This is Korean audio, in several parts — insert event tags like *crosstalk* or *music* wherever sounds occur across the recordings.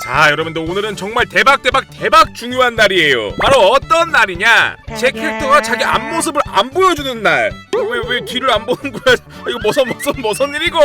자 여러분들 오늘은 정말 대박 대박 대박 중요한 날이에요. 바로 어떤 날이냐? 제 캐릭터가 자기 앞모습을 안 보여주는 날왜 왜 뒤를 안 보는 거야? 아, 이거 뭐선 뭐선 뭐선 일이고?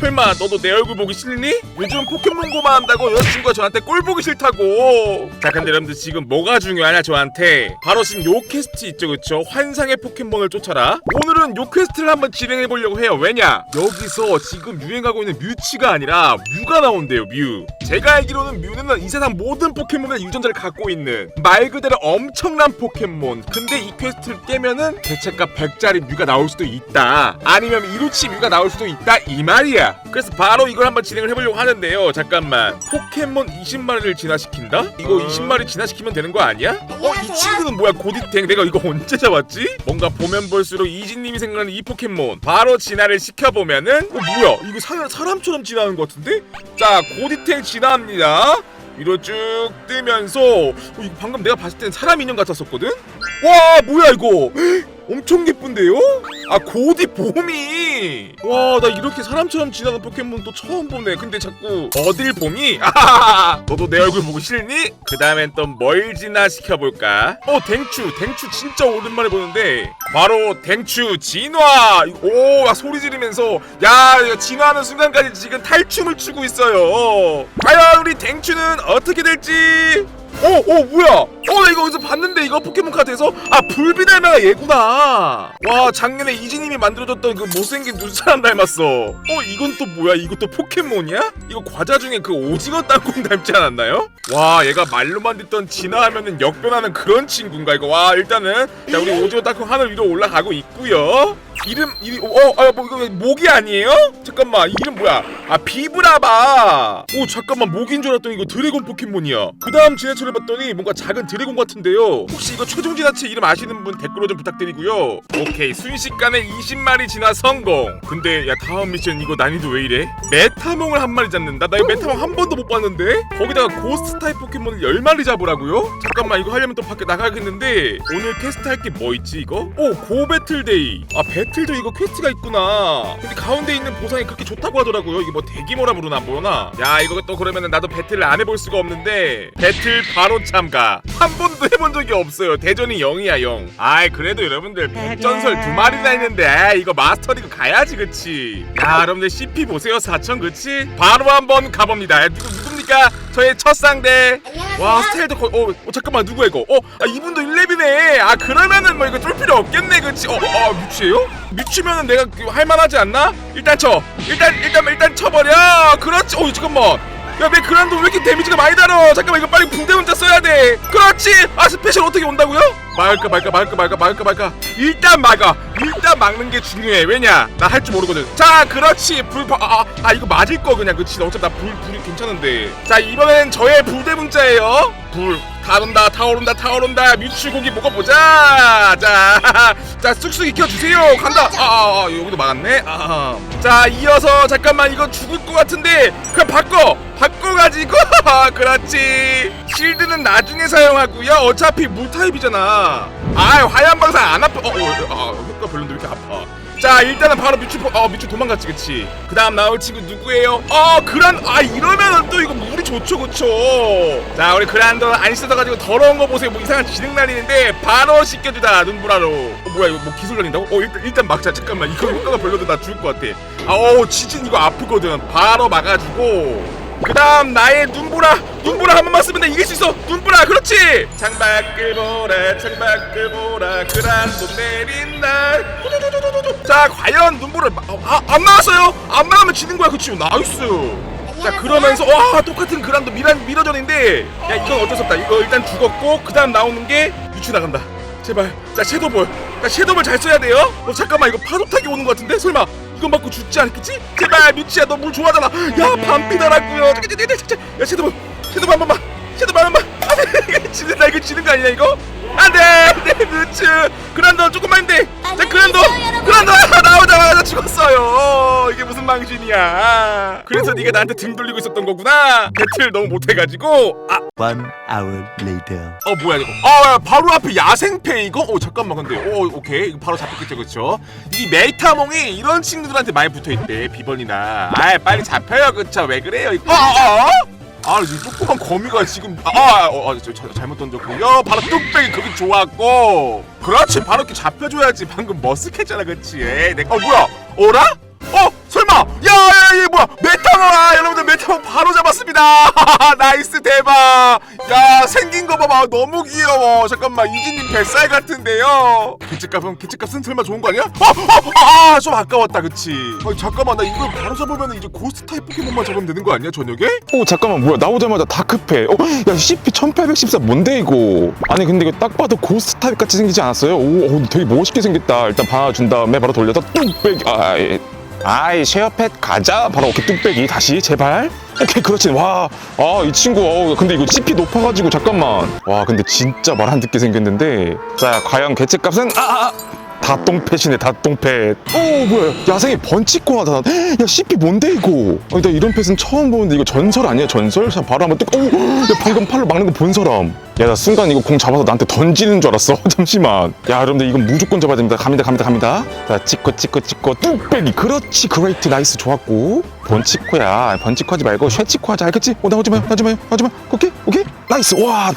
설마 너도 내 얼굴 보기 싫니? 요즘 포켓몬고만 한다고 여자친구가 저한테 꼴 보기 싫다고. 자 근데 여러분들 지금 뭐가 중요하냐 저한테? 바로 지금 요 퀘스트 있죠 그쵸? 환상의 포켓몬을 쫓아라. 오늘은 요 퀘스트를 한번 진행해 보려고 해요. 왜냐? 여기서 지금 유행하고 있는 뮤치가 아니라 뮤가 나온대요 뮤. 제가 알기로는 뮤는 이 세상 모든 포켓몬의 유전자를 갖고 있는 말 그대로 엄청난 포켓몬. 근데 이 퀘스트를 깨면은 대체값 100짜리 뮤가 나올 수도 있다 아니면 이루치 뮤가 나올 수도 있다 이 말이야 그래서 바로 이걸 한번 진행을 해보려고 하는데요 잠깐만 포켓몬 20마리를 진화시킨다? 이거 20마리 진화시키면 되는 거 아니야? 어? 이 친구는 뭐야 고디탱 내가 이거 언제 잡았지? 뭔가 보면 볼수록 이진님이 생각나는 이 포켓몬 바로 진화를 시켜보면은 어 뭐야 이거 사, 사람처럼 진화하는 것 같은데? 자 고디탱 진화합니다 위로 쭉 뜨면서 어, 이거 방금 내가 봤을 때는 사람 인형 같았었거든? 와 뭐야 이거 엄청 예쁜데요? 아 고디 봄이. 와 나 이렇게 사람처럼 지나는 포켓몬 또 처음 보네. 근데 자꾸 어딜 봄이? *laughs* 아하하 너도 내 얼굴 보고 싫니? 그 다음엔 또뭘 진화시켜볼까? 어 댕추. 댕추 진짜 오랜만에 보는데. 바로 댕추 진화. 오 야, 소리 지르면서. 야 진화하는 순간까지 지금 탈춤을 추고 있어요. 과연 우리 댕추는 어떻게 될지 어, 어, 뭐야? 어, 나 이거 어디서 봤는데, 이거 포켓몬 카드에서? 아, 불빛 닮아가 얘구나. 와, 작년에 이지님이 만들어줬던 그 못생긴 눈사람 닮았어. 어, 이건 또 뭐야? 이것도 포켓몬이야? 이거 과자 중에 그 오징어 땅콩 *laughs* 닮지 않았나요? 와, 얘가 말로만 듣던 진화하면은 역변하는 그런 친구인가, 이거. 와, 일단은, 자, 우리 오징어 땅콩 하늘 위로 올라가고 있고요 이름, 이름, 어, 아, 뭐, 이거 모기 아니에요? 잠깐만, 이름 뭐야? 아, 비브라바. 오, 잠깐만, 모기인 줄 알았더니 이거 드래곤 포켓몬이야. 그 다음 진화 체를 봤더니 뭔가 작은 드래곤 같은데요. 혹시 이거 최종 진화체 이름 아시는 분 댓글로 좀 부탁드리고요. 오케이, 순식간에 20마리 진화 성공. 근데, 야, 다음 미션 이거 난이도 왜 이래? 메타몽을 한 마리 잡는다? 나 이거 메타몽 한 번도 못 봤는데? 거기다가 고스트 타입 포켓몬을 10마리 잡으라고요? 잠깐만, 이거 하려면 또 밖에 나가야겠는데, 오늘 퀘스트 할 게 뭐 있지, 이거? 오, 고 배틀데이. 아, 배틀도 이거 퀘스트가 있구나. 근데 가운데 있는 보상이 그렇게 좋다고 하더라고요. 이게 뭐 대기모라 부르나 뭐나. 야, 이거 또 그러면은 나도 배틀을 안 해볼 수가 없는데 배틀 바로 참가. 한 번도 해본 적이 없어요. 대전이 0이야 0. 아이 그래도 여러분들 백전설 두 마리나 있는데 아, 이거 마스터리그 가야지 그치. 야, 여러분들 CP 보세요 4천 그치? 바로 한번 가봅니다. 야, 누구 누굽니까? 저의 첫 상대. 와 스타일도 거의 어, 어 잠깐만 누구야 이거? 어, 아 이분도 1렙이네. 아 그러면은 뭐 이거 쫄 필요 없겠네 그치? 어, 어 뮤치예요? 뮤치면은 내가 그 할만하지 않나? 일단 쳐. 일단 일단 일단 쳐버려. 그렇지. 어 잠깐만. 야, 내 그란도 왜 이렇게 데미지가 많이 달어? 잠깐만, 이거 빨리 붕대 혼자 써야 돼. 그렇지! 아, 스페셜 어떻게 온다고요? 막을까, 말까, 말까, 말까, 말까, 말까. 일단 막아. 일단 막는 게 중요해. 왜냐? 나 할 줄 모르거든. 자, 그렇지. 불, 아, 아, 아, 이거 맞을 거 그냥. 그치. 어차피 나 불, 불이 괜찮은데. 자, 이번엔 저의 불대 문자예요. 불. 타오른다, 타오른다, 타오른다. 뮤치고기 먹어보자. 자, *laughs* 자, 쑥쑥 익혀주세요. 간다. 아, 아, 아, 여기도 막았네. 아, 자, 이어서 잠깐만 이거 죽을 것 같은데 그냥 바꿔. 바꿔가지고 *laughs* 그렇지. 실드는 나중에 사용하고요. 어차피 물 타입이잖아. 아, 화염 방사 안 아파. 어, 어, 아, 효과 별론데 왜 이렇게 아파? 자 일단은 바로 미추 어 미추 도망갔지 그치? 그 다음 나올 친구 누구예요? 어 그란 아 이러면은 또 이거 물이 좋죠 그쵸? 자 우리 그란도 안 씻어가지고 더러운 거 보세요. 뭐 이상한 지능 날리는데 바로 씻겨주다 눈보라로. 어 뭐야 이거 뭐 기술 날린다고? 어 일단 일단 막자. 잠깐만. 이거 효과가 별로도 나 죽을 것 같아. 아어 지진 이거 아프거든. 바로 막아주고 그 다음 나의 눈보라 눈보라 한 번만 쓰면 돼. 이길 수 있어. 눈보라 그렇지. 창밖을 보라 창밖을 보라 그란도 내린 날. 후두두두두두. 자 과연 눈보라 아, 안 나왔어요? 안 나오면 지는 거야. 그치? 나이스. 자 그러면서 와 똑같은 그란도 미란 미러전인데. 야 이건 어쩔 수 없다. 이거 일단 죽었고 그 다음 나오는 게 유추 나간다. 제발. 자 섀도볼. 자 섀도볼 잘 써야 돼요. 어 잠깐만. 이거 파도 타기 오는 것 같은데? 설마 이건 맞고 죽지 않겠지? 제발 뮤치야 너 물 좋아하잖아. 야 반피다라고요. 야 섀도볼 섀도볼 한 번만. 섀도볼 한 번만. *laughs* 안돼 지는다 이거 지는 거 아니냐 이거? 안돼. 내 뮤츠 그란도 조금만 힘내 자 그란도. 그란도. *laughs* 나오자마자 죽었어요 이게 무슨 망신이야 그래서 네가 나한테 등 돌리고 있었던 거구나 배틀 너무 못해가지고 아 One hour later. 어 뭐야 이거 아 바로 앞에 야생패 이거? 어 잠깐만 근데 어 오케이 이거 바로 잡혔겠죠 그쵸 이 메이타몽이 이런 친구들한테 많이 붙어있대 비번이나 아 빨리 잡혀요 그쵸 왜 그래요 이거 어어 아, 이 조그만 거미가 지금 아, 아, 어, 아, 저, 저, 잘못 던졌고요. 바로 뚝배기 그게 좋았고. 그렇지, 바로 이렇게 잡혀줘야지. 방금 머쓱했잖아, 그렇지? 에이, 내, 어 뭐야? 어라? 메타몽 바로 잡았습니다. *laughs* 나이스 대박. 야, 생긴 거 봐봐, 너무 귀여워. 잠깐만, 이진님 뱃살 같은데요. 개체값은 개체값은 설마 좋은 거 아니야? 어, 어, 아, 좀 아까웠다, 그치? 아, 잠깐만, 나 이거 바로 잡으면 이제 고스트 타입 포켓몬만 잡으면 되는 거 아니야, 저녁에? 오 잠깐만 뭐야 나오자마자 다크페 어, 야 CP 1814 뭔데 이거 아니 근데 이거 딱 봐도 고스트 타입 같이 생기지 않았어요? 오, 오 되게 멋있게 생겼다 일단 봐준 다음에 바로 돌려서 뚝배기 아이 아이 쉐어팻 가자 바로 오케이 뚝배기 다시 제발 *laughs* 그렇지. 와 아 이 친구 어 근데 이거 CP 높아가지고 잠깐만. 와 근데 진짜 말 안 듣게 생겼는데. 자 과연 개체값은? 아, 아 다똥펫이네 다똥펫 오 뭐야. 야생의 번치코나다. 야 CP 뭔데 이거? 아니 나 이런 펫은 처음 보는데 이거 전설 아니야 전설? 자 바로 한번 뜨오야 방금 팔로 막는 거 본 사람. 야 나 순간 이거 공 잡아서 나한테 던지는 줄 알았어. *laughs* 잠시만. 야 여러분들 이건 무조건 잡아야 됩니다. 갑니다 갑니다 갑니다. 자 찍고 찍고 찍고. 뚝배기. 그렇지. 그레이트 나이스. 좋았고. 번치코야. 번치코 하지 말고 쉐치코 하자. 알겠지? 어 나오지 마요. 나오지 마요. 나오지 마 오케이? 오케이 나이스. 와야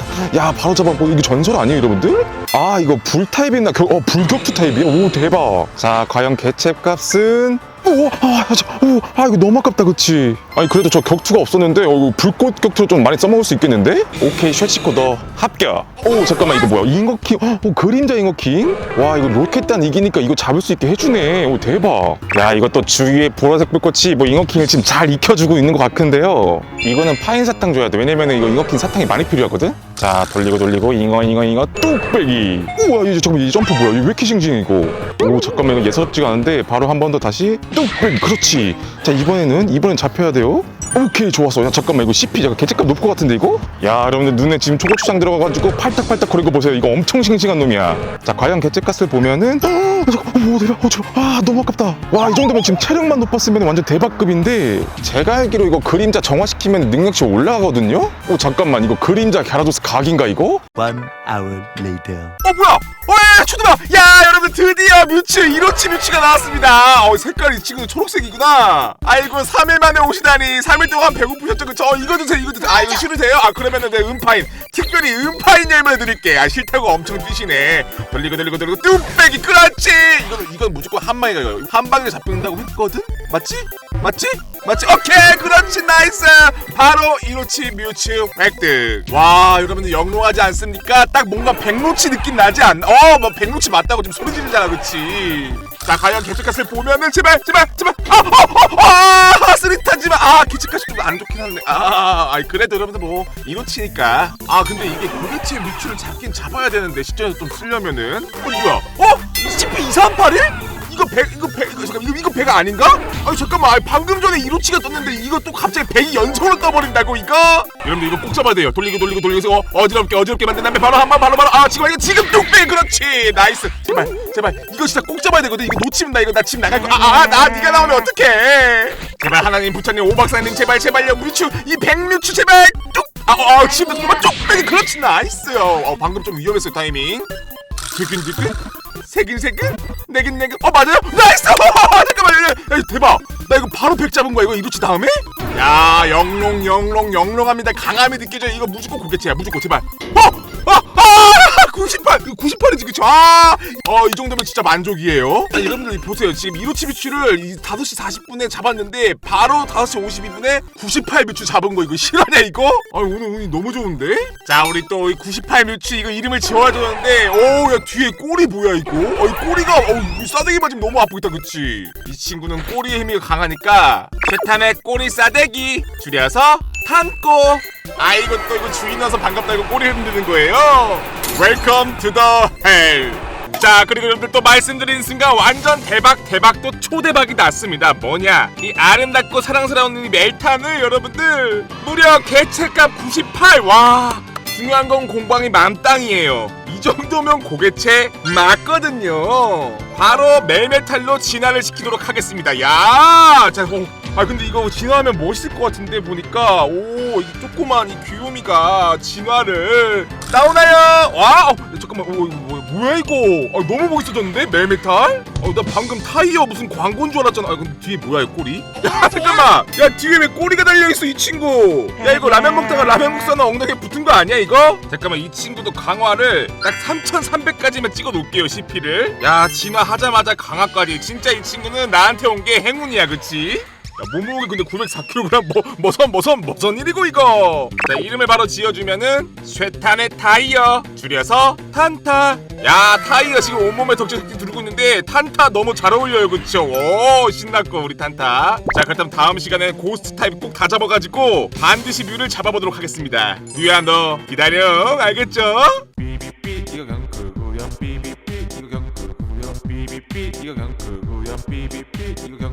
바로 잡았고 이거 전설 아니에요 여러분들? 아 이거 불 타입이나? 겨, 어 불격투 타입이야 오 대박. 자 과연 개체 값은 오, 아, 저, 오, 아, 이거 너무 아깝다, 그치? 아니, 그래도 저 격투가 없었는데, 어, 이거 불꽃 격투로 좀 많이 써먹을 수 있겠는데? 오케이, 쉐치코 너 합격. 오, 잠깐만, 이거 뭐야? 잉어킹, 어, 오, 그림자 잉어킹? 와, 이거 로켓단 이기니까 이거 잡을 수 있게 해주네. 오, 대박. 야, 이것도 주위에 보라색 불꽃이 뭐 잉어킹을 지금 잘 익혀주고 있는 것 같은데요. 이거는 파인 사탕 줘야 돼. 왜냐면은 이거 잉어킹 사탕이 많이 필요하거든? 자, 돌리고 돌리고, 잉어, 잉어, 잉어, 뚝배기. 우와, 이제 잠깐만, 이 점프 뭐야? 이거 왜 이렇게 이거? 오, 잠깐만, 이거 예사롭지가 않은데, 바로 한 번 더 다시 뚝배기. 그렇지. 자, 이번에는, 이번엔 잡혀야 돼요. 오케이, 좋았어. 야, 잠깐만, 이거 CP, 잠깐 개체값 높을 것 같은데, 이거? 야, 여러분들 눈에 지금 초고추장 들어가가지고 팔딱팔딱 거리고 보세요. 이거 엄청 싱싱한 놈이야. 자, 과연 개체값을 보면은, 아, 잠깐, 오, 대박. 어, 저, 아, 너무 아깝다. 와, 이 정도면 지금 체력만 높았으면 완전 대박급인데, 제가 알기로 이거 그림자 정화시키면 능력치 올라가거든요? 오, 잠깐만, 이거 그림자 갸라도스 각인가, 이거? One hour later. 어 뭐야? 어 추드마! 야 여러분 드디어 뮤츠 1호치 뮤츠가 나왔습니다. 어 색깔이 지금 초록색이구나. 아이고 3일 만에 오시다니 3일 동안 배고프셨죠 그쵸? 어, 이거 주세요 이거 주세요. 아 이거 싫으세요? 아 그러면은 내 음파인 특별히 음파인 열매 드릴게. 아 싫다고 엄청 뛰시네. 돌리고 돌리고 돌리고 뚝배기 그렇지. 이거는 이건 무조건 한 방에 가요. 한 방에 잡힌다고 했거든? 맞지? 맞지? 맞지? 오케이 그렇지 나이스 바로 1호치 뮤츠 획득 와 여러분들 영롱하지 않습니까? 딱 뭔가 백로치 느낌 나지 않나? 어뭐 백로치 맞다고 지금 소리 지르잖아 그치 자 과연 개체값을 보면은 제발 제발 제발 아어어아 쓰리타지만 아 개체값이 좀안 좋긴 한데 아 아이 그래도 여러분들 뭐 1호치니까 아 근데 이게 도대체 뮤츠를 잡긴 잡아야 되는데 시점에서 좀 쓰려면은 어 뭐야 어? CP 2381? 이거 배 이거 배 이거 잠깐 이거 이거 배가 아닌가? 아니 잠깐만 방금 전에 이로치가 떴는데 이거 또 갑자기 배이 연속으로 떠버린다고 이거? 여러분들 이거 꼭 잡아야 돼요. 돌리고 돌리고 돌리고 어, 어지럽게 어지럽게 만든 다음에 바로 한번 바로 바로 아 지금 이거 지금 뚝배 그렇지. 나이스. 제발 제발. 이거 진짜 꼭 잡아야 되거든. 이거 놓치면 나 이거 나 지금 나갈 거아나 네가 나오면 어떡해? 제발 하나님 부처님 오박사님 제발 제발요. 뮤추 이 백뮤추 제발. 뚝아 어, 어, 지금 뚝배기 그렇지. 나이스요. 어 방금 좀 위험했어요 타이밍. 드근드근 세근세근 내근내근 어 맞아요? 나이스! *laughs* 잠깐만 야, 야, 대박! 나 이거 바로 백 잡은 거야 이거 이루치 다음에? 야 영롱 영롱 영롱합니다. 강함이 느껴져 이거 무조건 고개치야 무조건 제발. 어어아 98 98이지 그쵸 아어이 정도면 진짜 만족이에요. 자, 여러분들 보세요. 지금 이루치 뮤츠를 이 5시 40분에 잡았는데 바로 5시 52분에 98 뮤츠 잡은 거 이거 실화냐 이거? 아 오늘 운이 너무 좋은데? 자 우리 또이98 뮤츠 이거 이름을 지어줬는데 오 야 뒤에 꼬리 뭐야 이거? 어 이 꼬리가 어 이 싸대기 맞으면 너무 아프겠다 그치? 이 친구는 꼬리의 힘이 강하니까 세탄의 꼬리 싸대기 줄여서 탄꼬 아 이거 또 이거 주인 와서 반갑다 이거 꼬리 흔드는 거예요? 웰컴 투 더 헬 자 그리고 여러분들 또 말씀드린 순간 완전 대박 대박 또 초대박이 났습니다. 뭐냐? 이 아름답고 사랑스러운 이 멜탄을 여러분들 무려 개체값 98와 중요한 건 공방이 맘땅이에요. 이 정도면 고개체 맞거든요. 바로 멜메탈로 진화를 시키도록 하겠습니다. 야 자 어, 아 근데 이거 진화하면 멋있을 것 같은데 보니까 오 이 조그만 이 귀요미가 진화를 나오나요? 와 어, 잠깐만 오 이거 뭐, 뭐야 이거? 아, 너무 멋있어졌는데 멜메탈? 어, 나 방금 타이어 무슨 광고인 줄 알았잖아. 아, 근데 뒤에 뭐야 이 꼬리? *laughs* 야 잠깐만. 야 뒤에 왜 꼬리가 달려 있어 이 친구? 야 이거 라면 먹다가 라면 국수나 엉덩이에 붙은 거 아니야 이거? 잠깐만 이 친구도 강화를 딱 3,300까지만 찍어 놓을게요 CP를. 야 진화하자마자 강화까지. 진짜 이 친구는 나한테 온 게 행운이야, 그치? 야, 몸무게 근데 904kg 뭐 뭐선 뭐선 뭐선 일이고 이거? 자 이름을 바로 지어주면은 쇠탄의 타이어 줄여서 탄타. 야 타이어 지금 온몸에 덕지덕지 두르고 있는데 탄타 너무 잘 어울려요 그쵸? 오 신났고 우리 탄타. 자 그렇다면 다음 시간에 고스트 타입 꼭 다 잡아가지고 반드시 뮤를 잡아보도록 하겠습니다. 뮤야 너 기다려. 알겠죠? 삐삐삐 이거 끄고요. 삐삐삐 이거 끄고요. 삐삐삐 이거 끄고요. 삐삐삐 이거